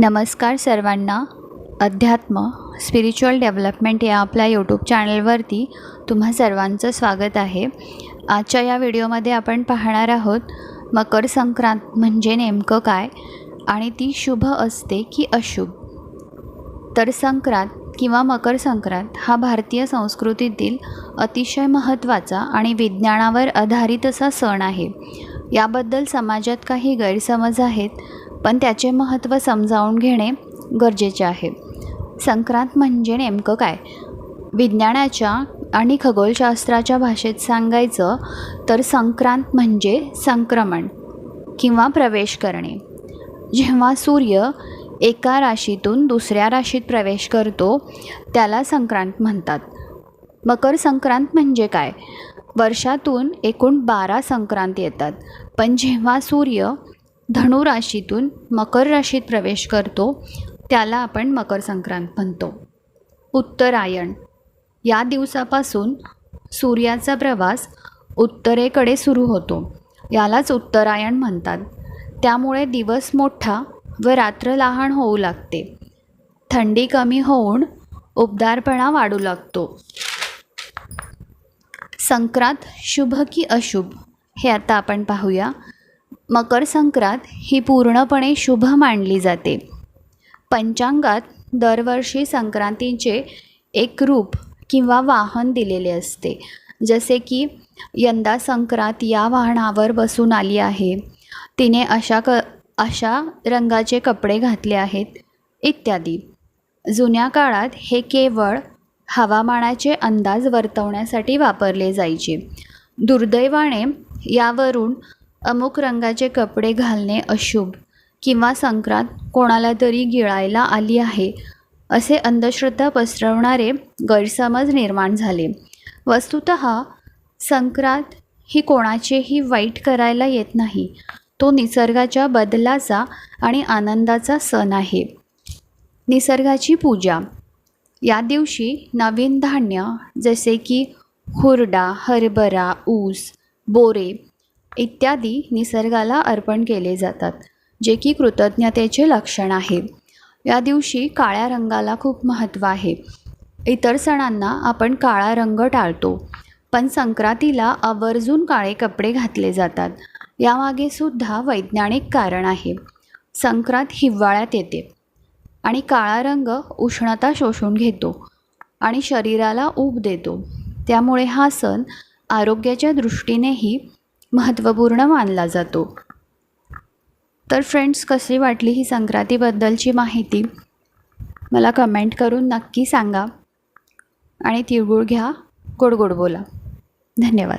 नमस्कार सर्वांना. अध्यात्म स्पिरिच्युअल डेव्हलपमेंट या आपल्या यूट्यूब चॅनलवरती तुम्हा सर्वांचं स्वागत आहे. आजच्या या व्हिडिओमध्ये आपण पाहणार आहोत मकर संक्रांत म्हणजे नेमकं काय आणि ती शुभ असते की अशुभ? तर संक्रांत किंवा मकर संक्रांत हा भारतीय संस्कृतीतील अतिशय महत्त्वाचा आणि विज्ञानावर आधारित असा सण आहे. याबद्दल समाजात काही गैरसमज आहेत पण त्याचे महत्त्व समजावून घेणे गरजेचे आहे. संक्रांत म्हणजे नेमकं काय? विज्ञानाच्या आणि खगोलशास्त्राच्या भाषेत सांगायचं तर संक्रांत म्हणजे संक्रमण किंवा प्रवेश करणे. जेव्हा सूर्य एका राशीतून दुसऱ्या राशीत प्रवेश करतो त्याला संक्रांत म्हणतात. मकर संक्रांत म्हणजे काय? वर्षातून एकूण बारा संक्रांत येतात. पण जेव्हा सूर्य धनु राशीतून मकर राशीत प्रवेश करतो त्याला आपण मकर संक्रांत म्हणतो. उत्तरायण. या दिवसापासून सूर्याचा प्रवास उत्तरेकडे सुरू होतो. यालाच उत्तरायण म्हणतात. त्यामुळे दिवस मोठा व रात्र लहान होऊ लागते. थंडी कमी होऊन उबदारपणा वाढू लागतो. संक्रांत शुभ की अशुभ हे आता आपण पाहूया. मकर संक्रांत ही पूर्णपणे शुभ मानली जाते. पंचांगात दरवर्षी संक्रांतीचे एक रूप किंवा वाहन दिलेले असते. जसे की यंदा संक्रांत या वाहनावर बसून आली आहे. तिने अशा क अशा रंगाचे कपडे घातले आहेत इत्यादी. जुन्या काळात हे केवळ हवामानाचे अंदाज वर्तवण्यासाठी वापरले जायचे. दुर्दैवाने यावरून अमुक रंगाचे कपडे घालणे अशुभ किंवा संक्रांत कोणाला तरी गिळायला आली आहे असे अंधश्रद्धा पसरवणारे गैरसमज निर्माण झाले. वस्तुत संक्रांत ही कोणाचेही वाईट करायला येत नाही. तो निसर्गाच्या बदलाचा आणि आनंदाचा सण आहे. निसर्गाची पूजा. या दिवशी नवीन धान्य जसे की हुरडा हरभरा ऊस बोरे इत्यादी निसर्गाला अर्पण केले जातात जे की कृतज्ञतेचे लक्षण आहे. या दिवशी काळ्या रंगाला खूप महत्त्व आहे. इतर सणांना आपण काळा रंग टाळतो पण संक्रांतीला आवर्जून काळे कपडे घातले जातात. यामागे सुद्धा वैज्ञानिक कारण आहे. संक्रांत हिवाळ्यात येते आणि काळा रंग उष्णता शोषून घेतो आणि शरीराला ऊब देतो. त्यामुळे हा सण आरोग्याच्या दृष्टीनेही महत्त्वपूर्ण मानला जातो. तर फ्रेंड्स कशी वाटली ही संक्रांतीबद्दलची माहिती? मला कमेंट करून नक्की सांगा. आणि तिळगुळ घ्या. गोड गोड बोला. धन्यवाद.